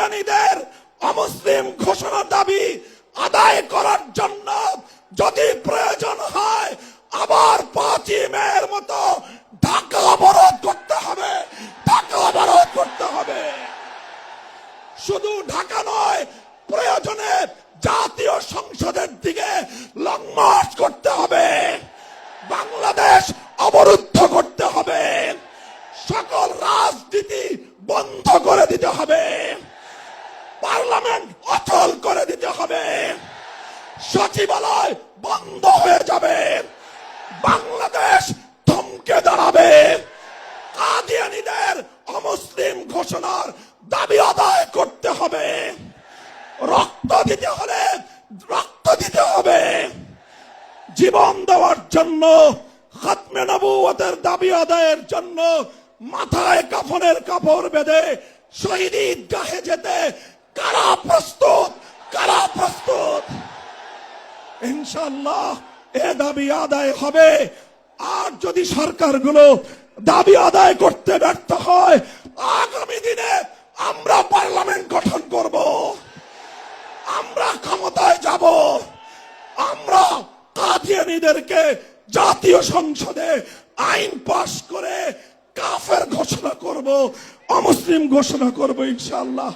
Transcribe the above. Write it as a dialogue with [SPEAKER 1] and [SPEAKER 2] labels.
[SPEAKER 1] কাদিয়ানিদের অমুসলিম ঘোষণার দাবি আদায় করার জন্য যদি প্রয়োজন হয়, আবার পাঁচই মেয়ের মতো ঢাকা অবরোধ করতে হবে, ঢাকা অবরোধ করতে হবে। শুধু ঢাকা নয়, প্রয়োজনে জাতীয় সংসদের দিকে লং মার্চ করতে পার্লামেন্ট অচল করে দিতে হবে। সচিবালয় বন্ধ হয়ে যাবে। বাংলাদেশ থমকে দাঁড়াবে। কাদিয়ানিদের অমুসলিম ঘোষণার দাবি আদায় করতে হবে। রক্ত দিতে হলে রক্ত দিতে হবে। জীবন দেওয়ার জন্য, খাতমে নবুয়তের দাবি আদায়ের জন্য মাথায় কাফনের কাপড় বেঁধে শহীদ গাহে যেতে কারা প্রস্তুত? কারা প্রস্তুত? ইনশাল্লাহ এ দাবি আদায় হবে। আর যদি সরকারগুলো দাবি আদায় করতে ব্যর্থ হয়, আগামী দিনে আমরা পার্লামেন্ট গঠন করব। আমরা ক্ষমতায় যাব। আমরা কাদিয়ানিদেরকে জাতীয় সংসদে আইন পাশ করে কাফের ঘোষণা করব, অমুসলিম ঘোষণা করব ইনশাআল্লাহ।